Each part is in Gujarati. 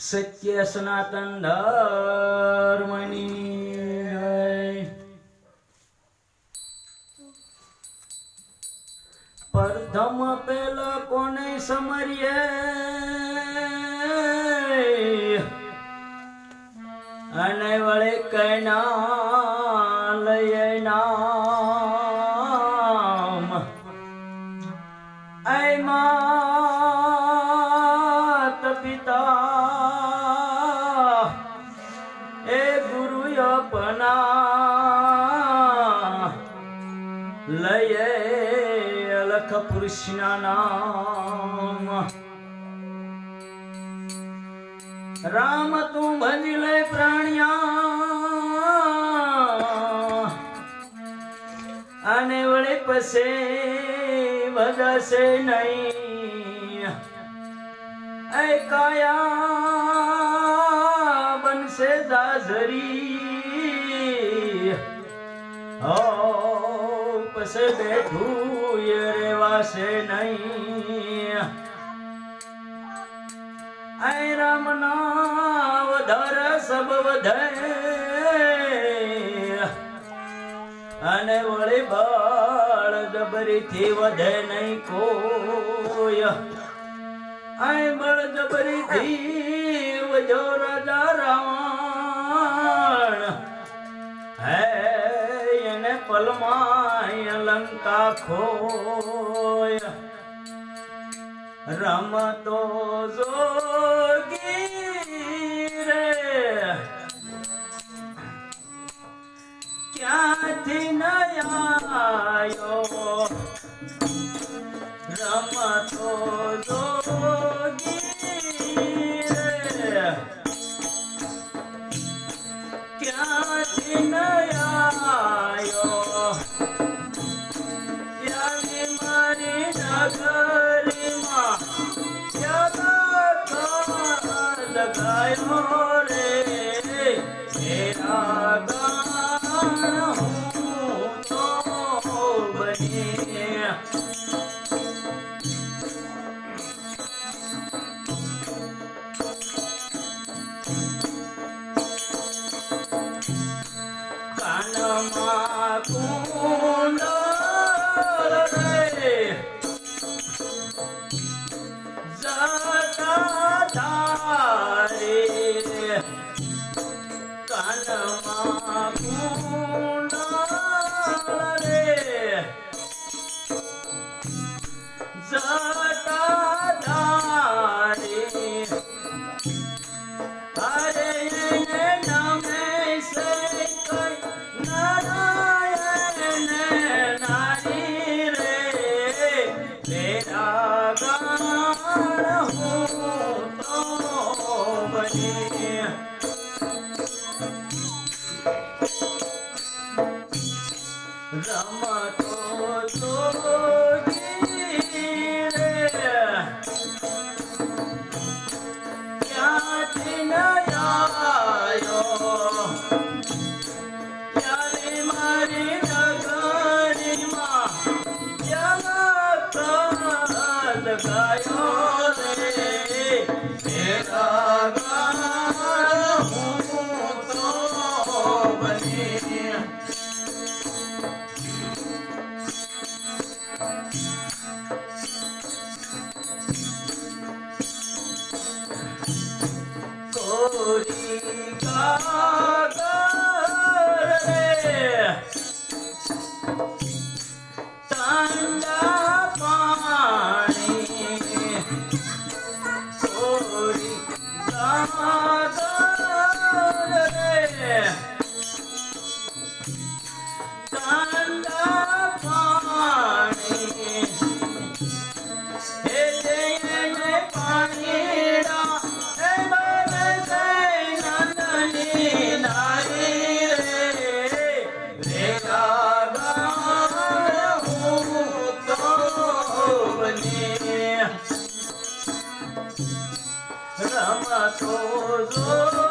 સત્ય સનાતન ધર્મની જય. પ્રથમ પેલા કોને સમરીએ અને વળે કૈના પુરુષના રામ તું ભજી લે પ્રાણિયા. અને વળે પસે ભજશે નહીં. એ કાયા બનશે દાઝરી. હો પસે બેઠું એ નહીં. એ રામ નામ ધર સબ વધે. અને વળી બળ જબરીથી વધે નહીં કોઈ. આય બળ જબરીથી વજો રાજા રાવણ. હે એને પલમાય લંકા ખોય રમતો જોગી રે. ક્યાંથી નયાયો? રમતો જોગી રે. ક્યાંથી નયાયો? প্রাণমা રમતો રમતો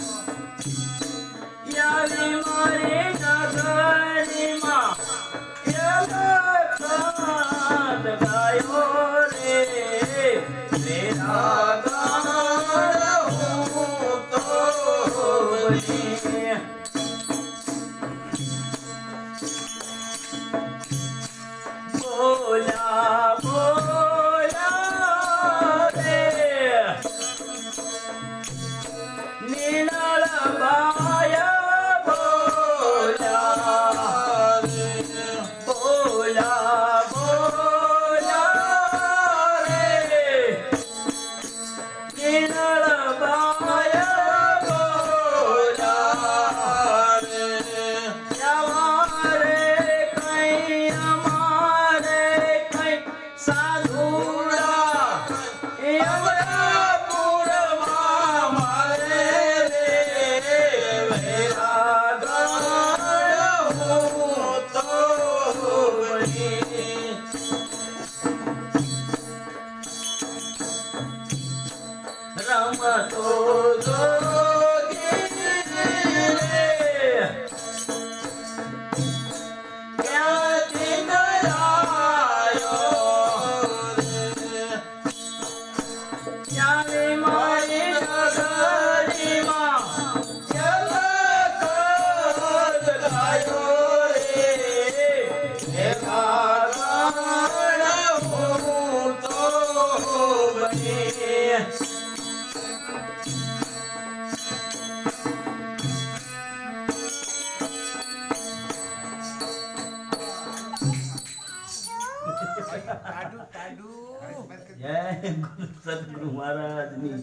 સદગુરુ મહારાજની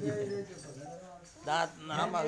દાંત નામ